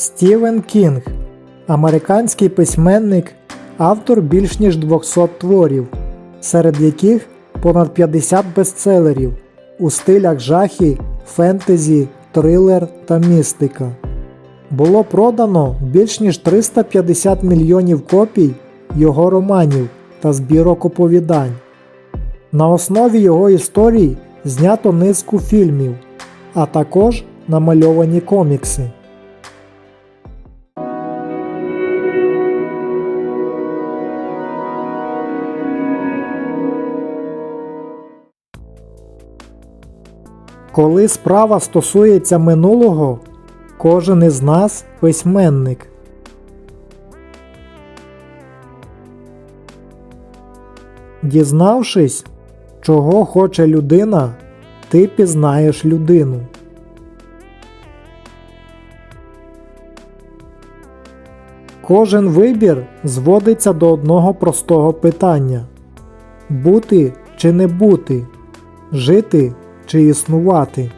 Стівен Кінг американський письменник, автор більш ніж 200 творів, серед яких понад 50 бестселерів у стилях жахи, фентезі, трилер та містика. Було продано більш ніж 350 мільйонів копій його романів та збірок оповідань. На основі його історій знято низку фільмів, а також намальовані комікси. Коли справа стосується минулого, кожен із нас письменник. Дізнавшись, чого хоче людина, ти пізнаєш людину. Кожен вибір зводиться до одного простого питання: бути чи не бути, жити чи існувати.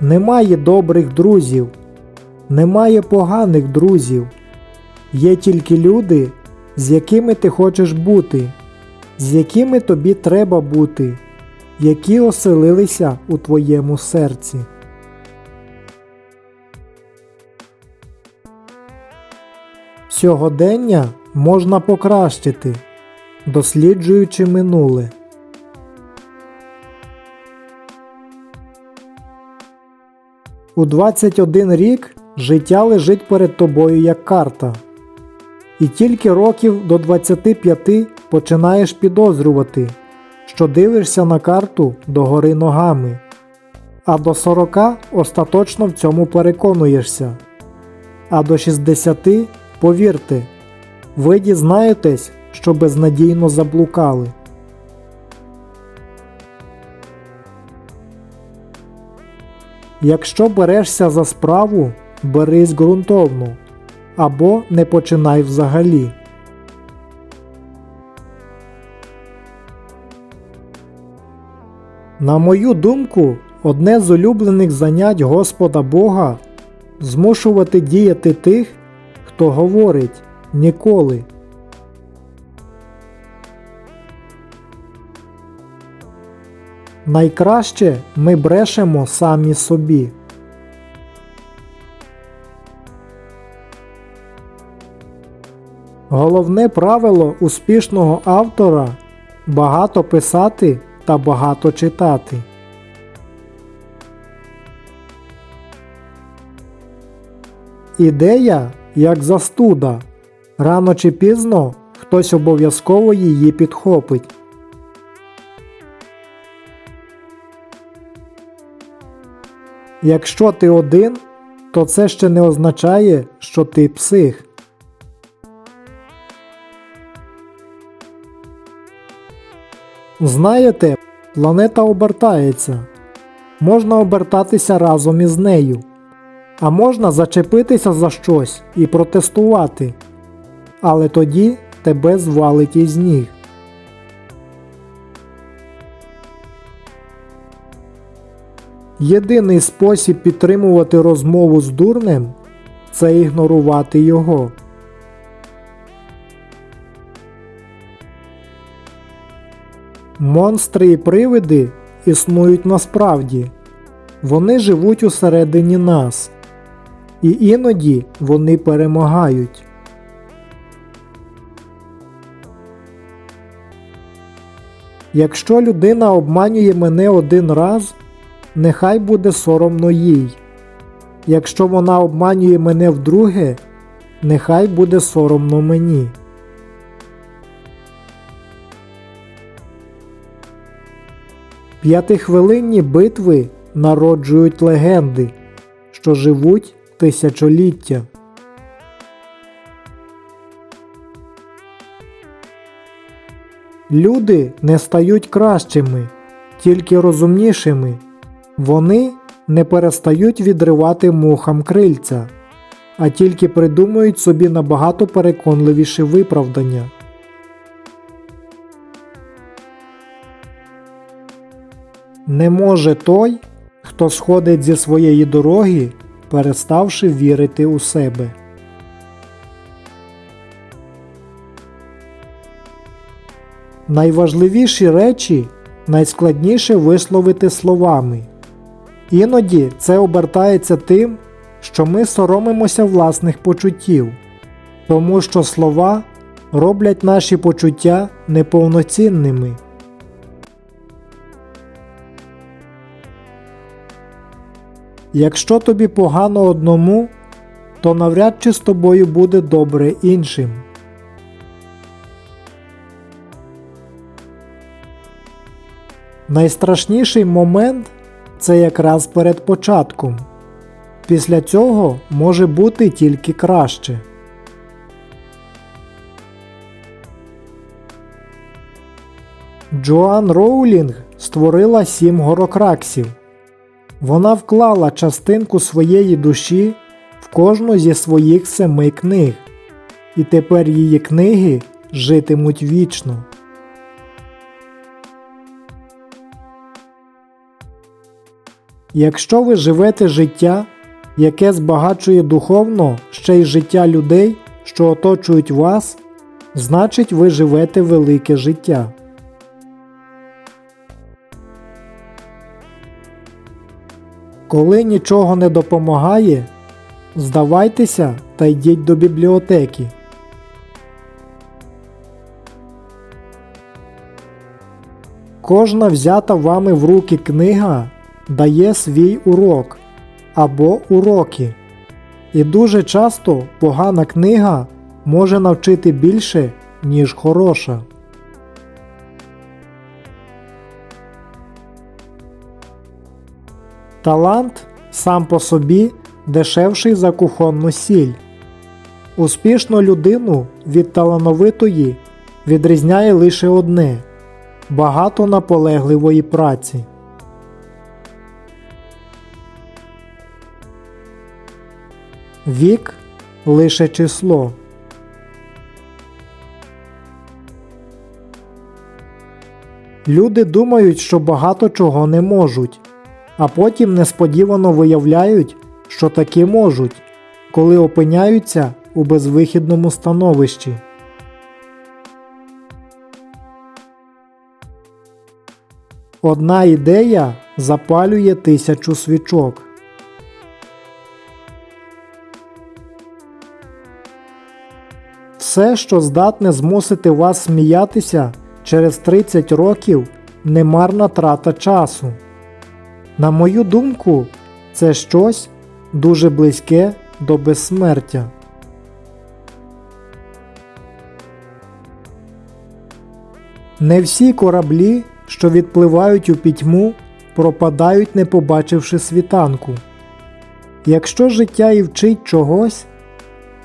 Немає добрих друзів, немає поганих друзів. Є тільки люди, з якими ти хочеш бути, з якими тобі треба бути, які оселилися у твоєму серці. Сьогодення можна покращити, досліджуючи минуле. У 21 рік життя лежить перед тобою як карта. І тільки років до 25 починаєш підозрювати, що дивишся на карту догори ногами, а до 40 остаточно в цьому переконуєшся. А до 60 повірте, ви дізнаєтесь, що безнадійно заблукали. Якщо берешся за справу, берись ґрунтовно або не починай взагалі. На мою думку, одне з улюблених занять Господа Бога змушувати діяти тих, хто говорить ніколи. Найкраще ми брешемо самі собі. Головне правило успішного автора багато писати та багато читати. Ідея як застуда. Рано чи пізно хтось обов'язково її підхопить. Якщо ти один, то це ще не означає, що ти псих. Знаєте, планета обертається. Можна обертатися разом із нею. А можна зачепитися за щось і протестувати. Але тоді тебе звалить із ніг. Єдиний спосіб підтримувати розмову з дурнем це ігнорувати його. Монстри і привиди існують насправді. Вони живуть усередині нас. І іноді вони перемагають. Якщо людина обманює мене один раз, нехай буде соромно їй. Якщо вона обманює мене вдруге, нехай буде соромно мені. П'ятихвилинні битви народжують легенди, що живуть тисячоліття. Люди не стають кращими, тільки розумнішими. Вони не перестають відривати мухам крильця, а тільки придумують собі набагато переконливіші виправдання. Не може той, хто сходить зі своєї дороги, переставши вірити у себе. Найважливіші речі найскладніше висловити словами. Іноді це обертається тим, що ми соромимося власних почуттів, тому що слова роблять наші почуття неповноцінними. Якщо тобі погано одному, то навряд чи з тобою буде добре іншим. Найстрашніший момент це якраз перед початком. Після цього може бути тільки краще. Джоан Роулінг створила сім горокраксів. Вона вклала частинку своєї душі в кожну зі своїх семи книг, і тепер її книги житимуть вічно. Якщо ви живете життя, яке збагачує духовно ще й життя людей, що оточують вас, значить ви живете велике життя. Коли нічого не допомагає, здавайтеся та йдіть до бібліотеки. Кожна взята вами в руки книга дає свій урок або уроки. І дуже часто погана книга може навчити більше, ніж хороша. Талант сам по собі дешевший за кухонну сіль. Успішну людину від талановитої відрізняє лише одне багато наполегливої праці. Вік лише число. Люди думають, що багато чого не можуть, а потім несподівано виявляють, що таки можуть, коли опиняються у безвихідному становищі. Одна ідея запалює тисячу свічок. Все, що здатне змусити вас сміятися через 30 років, немарна трата часу. На мою думку, це щось дуже близьке до безсмертя. Не всі кораблі, що відпливають у пітьму, пропадають, не побачивши світанку. Якщо життя і вчить чогось,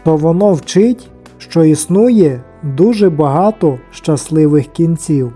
то воно вчить, що існує дуже багато щасливих кінців.